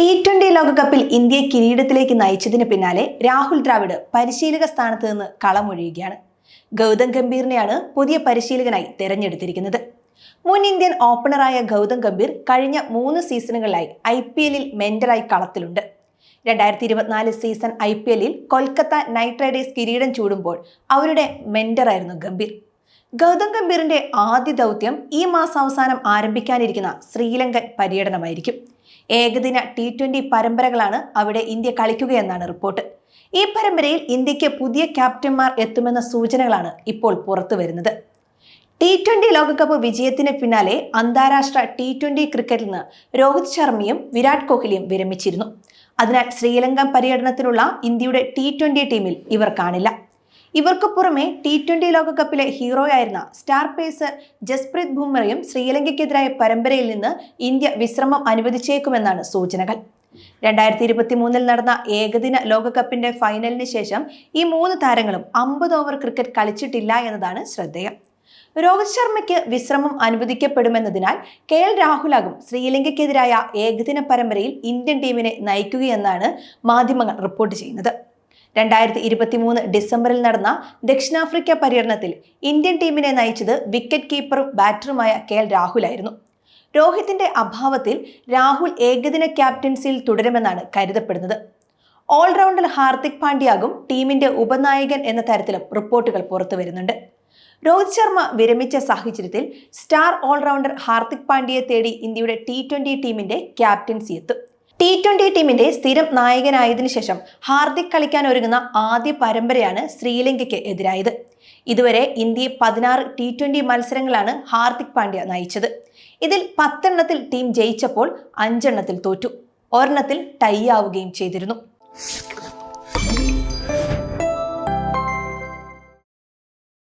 T twenty ലോകകപ്പിൽ ഇന്ത്യയെ കിരീടത്തിലേക്ക് നയിച്ചതിന് പിന്നാലെ രാഹുൽ ദ്രാവിഡ് പരിശീലക സ്ഥാനത്ത് നിന്ന് കളമൊഴിയുകയാണ്. ഗൗതം ഗംഭീറിനെയാണ് പുതിയ പരിശീലകനായി തെരഞ്ഞെടുത്തിരിക്കുന്നത്. മുൻ ഇന്ത്യൻ ഓപ്പണറായ ഗൗതം ഗംഭീർ കഴിഞ്ഞ മൂന്ന് സീസണുകളിലായി ഐ പി എല്ലിൽ മെന്ററായി കളത്തിലുണ്ട്. രണ്ടായിരത്തി ഇരുപത്തിനാല് സീസൺ ഐ പി എല്ലിൽ കൊൽക്കത്ത നൈറ്റ് റൈഡേഴ്സ് കിരീടം ചൂടുമ്പോൾ അവരുടെ മെന്ററായിരുന്നു ഗംഭീർ. ഗൗതം ഗംഭീറിന്റെ ആദ്യ ദൗത്യം ഈ മാസാവസാനം ആരംഭിക്കാനിരിക്കുന്ന ശ്രീലങ്കൻ പര്യടനമായിരിക്കും. ഏകദിന ടി ട്വന്റി പരമ്പരകളാണ് അവിടെ ഇന്ത്യ കളിക്കുകയെന്നാണ് റിപ്പോർട്ട്. ഈ പരമ്പരയിൽ ഇന്ത്യയ്ക്ക് പുതിയ ക്യാപ്റ്റന്മാർ എത്തുമെന്ന സൂചനകളാണ് ഇപ്പോൾ പുറത്തു വരുന്നത്. ടി ട്വന്റി ലോകകപ്പ് വിജയത്തിന് പിന്നാലെ അന്താരാഷ്ട്ര ടി ട്വന്റി ക്രിക്കറ്റിൽ നിന്ന് രോഹിത് ശർമ്മയും വിരാട് കോഹ്ലിയും വിരമിച്ചിരുന്നു. അതിനാൽ ശ്രീലങ്കൻ പര്യടനത്തിനുള്ള ഇന്ത്യയുടെ ടി ട്വന്റി ടീമിൽ ഇവർ കാണില്ല. ഇവർക്ക് പുറമെ ടി ട്വന്റി ലോകകപ്പിലെ ഹീറോയായിരുന്ന സ്റ്റാർ പേസർ ജസ്പ്രീത് ബുംറയും ശ്രീലങ്കയ്ക്കെതിരായ പരമ്പരയിൽ നിന്ന് ഇന്ത്യ വിശ്രമം അനുവദിച്ചേക്കുമെന്നാണ് സൂചനകൾ. രണ്ടായിരത്തി ഇരുപത്തി മൂന്നിൽ നടന്ന ഏകദിന ലോകകപ്പിന്റെ ഫൈനലിന് ശേഷം ഈ മൂന്ന് താരങ്ങളും അമ്പത് ഓവർ ക്രിക്കറ്റ് കളിച്ചിട്ടില്ല എന്നതാണ് ശ്രദ്ധേയം. രോഹിത് ശർമ്മയ്ക്ക് വിശ്രമം അനുവദിക്കപ്പെടുമെന്നതിനാൽ കെ എൽ രാഹുലാകും ശ്രീലങ്കയ്ക്കെതിരായ ഏകദിന പരമ്പരയിൽ ഇന്ത്യൻ ടീമിനെ നയിക്കുകയെന്നാണ് മാധ്യമങ്ങൾ റിപ്പോർട്ട് ചെയ്യുന്നത്. രണ്ടായിരത്തി ഇരുപത്തി മൂന്ന് ഡിസംബറിൽ നടന്ന ദക്ഷിണാഫ്രിക്ക പര്യടനത്തിൽ ഇന്ത്യൻ ടീമിനെ നയിച്ചത് വിക്കറ്റ് കീപ്പറും ബാറ്ററുമായ കെ എൽ രാഹുലായിരുന്നു രോഹിത്തിന്റെ അഭാവത്തിൽ രാഹുൽ ഏകദിന ക്യാപ്റ്റൻസിയിൽ തുടരുമെന്നാണ് കരുതപ്പെടുന്നത്. ഓൾറൗണ്ടർ ഹാർദിക് പാണ്ഡ്യാകും ടീമിന്റെ ഉപനായകൻ എന്ന തരത്തിലും റിപ്പോർട്ടുകൾ പുറത്തു വരുന്നുണ്ട്. രോഹിത് ശർമ്മ വിരമിച്ച സാഹചര്യത്തിൽ സ്റ്റാർ ഓൾറൗണ്ടർ ഹാർദിക് പാണ്ഡ്യയെ തേടി ഇന്ത്യയുടെ ടി ട്വന്റി ടീമിന്റെ ക്യാപ്റ്റൻസി എത്തും. ടി ട്വന്റി ടീമിന്റെ സ്ഥിരം നായകനായതിനു ശേഷം ഹാർദിക് കളിക്കാൻ ഒരുങ്ങുന്ന ആദ്യ പരമ്പരയാണ് ശ്രീലങ്കയ്ക്ക് എതിരായത്. ഇതുവരെ ഇന്ത്യയെ പതിനാറ് ടി ട്വന്റി മത്സരങ്ങളാണ് ഹാർദിക് പാണ്ഡ്യ നയിച്ചത്. ഇതിൽ പത്തെണ്ണത്തിൽ ടീം ജയിച്ചപ്പോൾ അഞ്ചെണ്ണത്തിൽ തോറ്റു. ഒരെണ്ണത്തിൽ ടൈ ആവുകയും ചെയ്തിരുന്നു.